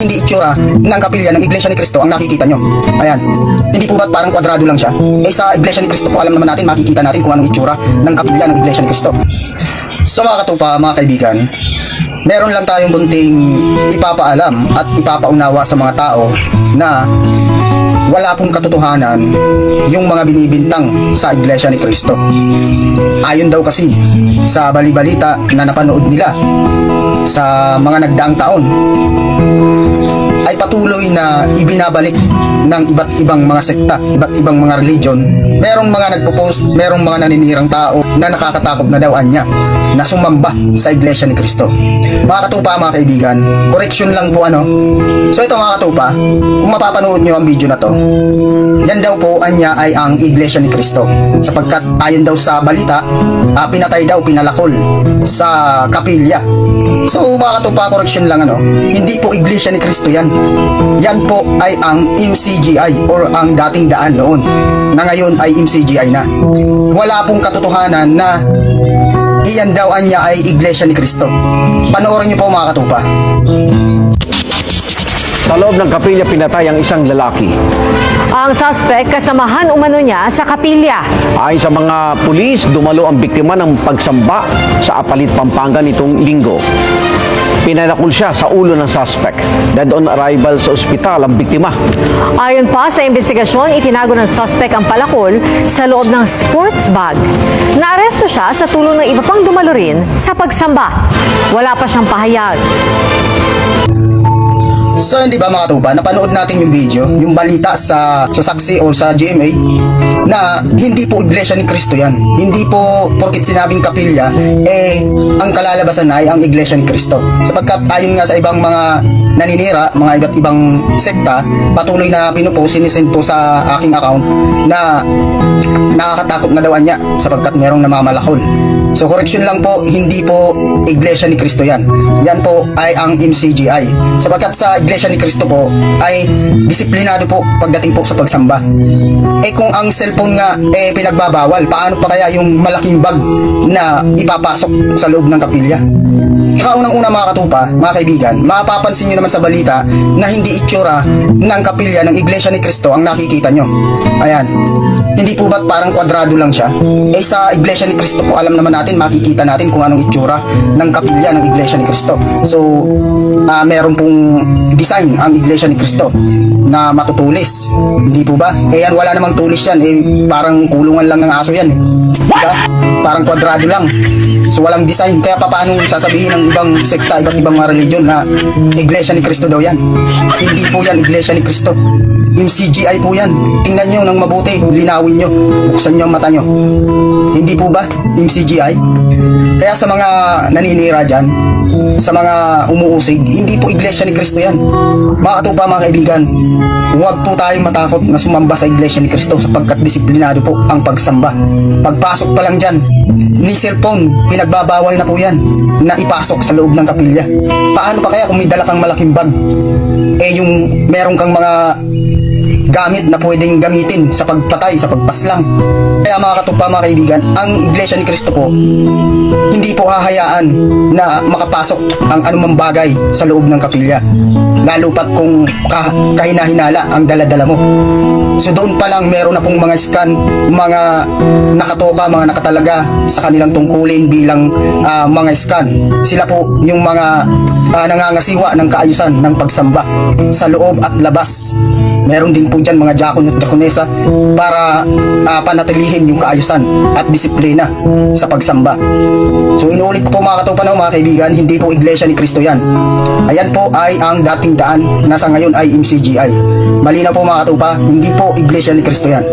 hindi itsura ng kapilya ng Iglesia ni Cristo ang nakikita nyo. Ayan. Hindi po ba't parang kwadrado lang siya? Eh sa Iglesia ni Cristo po alam naman natin, makikita natin kung anong itsura ng kapilya ng Iglesia ni Cristo. So mga katupa, mga kaibigan, meron lang tayong bunting ipapaalam at ipapaunawa sa mga tao na wala pong katotohanan yung mga binibintang sa Iglesia ni Cristo. Ayon daw kasi sa balibalita na napanood nila sa mga nagdaang taon patuloy na ibinabalik ng iba't ibang mga sekta, iba't ibang mga religion. Merong mga nagpo-post, merong mga naninirang tao na nakakatakot na daw anya na sumamba sa Iglesia ni Cristo. Mga katupa, mga kaibigan, correction lang po ano. So ito mga katupa, kung mapapanood nyo ang video na to, yan daw po anya ay ang Iglesia ni Cristo. Sapagkat ayon daw sa balita, ah, pinatay daw, pinalakol sa kapilya. So mga katupa, correction lang ano, hindi po Iglesia ni Cristo yan. Yan po ay ang MCGI or ang dating daan noon na ngayon ay MCGI na. Wala pong katotohanan na iyan daw anya ay Iglesia ni Cristo. Panoorin niyo po mga katupa. Sa loob ng kapilya pinatay ang isang lalaki. Ang suspect kasamahan umano niya sa kapilya. Ayon sa mga pulis, dumalo ang biktima ng pagsamba sa Apalit, Pampanga nitong linggo. Pinalakol siya sa ulo ng suspect. Dead on arrival sa ospital ang biktima. Ayon pa sa investigasyon, itinago ng suspect ang palakol sa loob ng sports bag. Naaresto siya sa tulong ng iba pang dumalo rin sa pagsamba. Wala pa siyang pahayag. So hindi ba mga tupa, napanood natin yung video, yung balita sa, sa saksi o sa GMA na hindi po Iglesia ni Cristo yan. Hindi po porkit sinabing kapilya, eh ang kalalabasan ay ang Iglesia ni Cristo. Sapagkat ayon nga sa ibang mga naninira, mga iba't ibang sekta, patuloy na pinupost, sinisend po sa aking account na nakakatakot na daw niya sapagkat merong namamalakol. So correction lang po, hindi po Iglesia ni Cristo yan. Yan po ay ang MCGI. Sapagkat sa Iglesia ni Cristo po ay disiplinado po pagdating po sa pagsamba. Eh kung ang cellphone nga eh pinagbabawal, paano pa kaya yung malaking bag na ipapasok sa loob ng kapilya? Kaunang-una mga katupa, mga kaibigan, mapapansin nyo naman sa balita na hindi itsura ng kapilya ng Iglesia ni Cristo ang nakikita nyo. Ayan. Hindi po ba't parang kwadrado lang siya? Eh sa Iglesia ni Cristo po alam naman natin, makikita natin kung anong itsura ng kapilya ng Iglesia ni Cristo. So, ah meron pong design ang Iglesia ni Cristo na matutulis. Hindi po ba? Eh yan, wala namang tulis yan. Eh parang kulungan lang ng aso yan. Eh. Diba? Parang kwadrado lang. So walang design. Kaya pa paano sasabihin ng ibang sekta, iba't ibang mga religion na Iglesia ni Cristo daw yan. Hindi po yan Iglesia ni Cristo. Yung CGI po yan. Tingnan nyo ng mabuti. Linawin nyo. Buksan nyo ang mata nyo. Hindi po ba yung CGI? Kaya sa mga naninira dyan, sa mga umuusig, hindi po Iglesia ni Cristo yan. Mga katupa mga kaibigan, huwag po tayong matakot na sumamba sa Iglesia ni Cristo sapagkat disiplinado po ang pagsamba. Pagpasok pa lang dyan, ni cellphone, pinagbabawal na po yan na ipasok sa loob ng kapilya. Paano pa kaya kung may dala kang malaking bag? Eh yung meron kang mga gamit na pwedeng gamitin sa pagpatay, sa pagpaslang. Kaya mga katupa, mga kaibigan, ang Iglesia ni Cristo po, hindi po hahayaan na makapasok ang anumang bagay sa loob ng kapilya. Lalo pat kung ka, kahina-hinala ang daladala mo. So doon pa lang meron na pong mga scan, mga nakatoka, mga nakatalaga sa kanilang tungkulin bilang ah, mga scan. Sila po yung mga ah, nangangasiwa ng kaayusan ng pagsamba sa loob at labas. Meron din po dyan mga jakon at jakonesa para ah, panatilihin yung kaayusan at disiplina sa pagsamba. So inuulit ko po mga katupan mga kaibigan, hindi po Iglesia ni Cristo yan. Ayan po ay ang dating daan na sa ngayon ay MCGI. Malinaw po mga katupa, hindi po Iglesia ni Cristo yan.